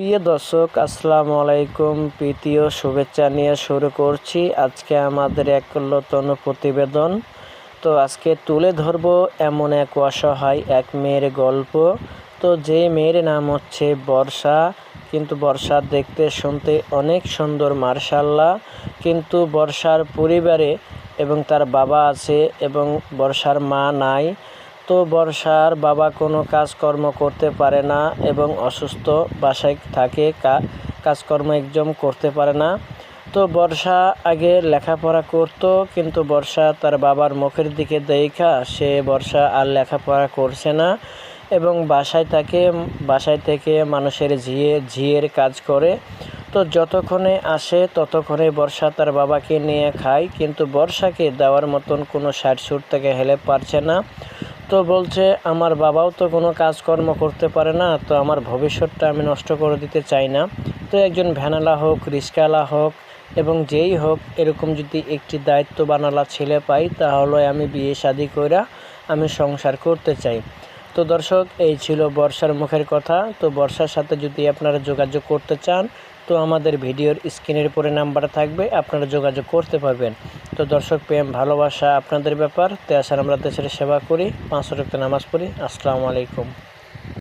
প্রিয় দর্শক, আসসালামু আলাইকুম। প্রীতীয় শুভেচ্ছা নিয়ে শুরু করছি আজকে আমাদের এক নতুন প্রতিবেদন। তো আজকে তুলে ধরব এমন এক অসহায় এক মেয়ের গল্প। তো যে মেয়ের নাম হচ্ছে বর্ষা, কিন্তু বর্ষা দেখতে শুনতে অনেক সুন্দর মার্শাল্লাহ। কিন্তু বর্ষার পরিবারে এবং তার বাবা আছে এবং বর্ষার মা নাই। তো বর্ষার বাবা কোনো কাজকর্ম করতে পারে না এবং অসুস্থ বাসায় থাকে কাজকর্ম একদম করতে পারে না। তো বর্ষা আগে লেখাপড়া করত, কিন্তু বর্ষা তার বাবার মুখের দিকে দেখা, সে বর্ষা আর লেখাপড়া করছে না এবং বাসায় থাকে, বাসায় থেকে মানুষের ঝিয়ে, ঝিয়ের কাজ করে। তো যতক্ষণে আসে, ততক্ষণে বর্ষা তার বাবাকে নিয়ে খায়, কিন্তু বর্ষাকে দেওয়ার মতন কোনো সুট থেকে হেলে পারছে না। তো বলছে, আমার বাবাও তো কোনো কাজকর্ম করতে পারে না, তো আমার ভবিষ্যৎটা আমি নষ্ট করে দিতে চাই না। তো একজন ভ্যানালা হোক রিস্কাওয়ালা হোক এবং যেই হোক, এরকম যদি একটি দায়িত্ববানালা ছেলে পাই, তাহলে আমি বিয়ে শাদি করে আমি সংসার করতে চাই। তো দর্শক, এই ছিল বর্ষার মুখের কথা। তো বর্ষার সাথে যদি আপনারা যোগাযোগ করতে চান, তো আমাদের ভিডিওর স্ক্রিনের উপরে নাম্বার থাকবে, আপনারা যোগাযোগ করতে পারবেন। তো দর্শক, প্রেম, ভালোবাসা আপনাদের ব্যাপার। তে আসার আমরা দেশের সেবা করি, পাঁচ রক্ত নামাজ পড়ি। আসসালামু আলাইকুম।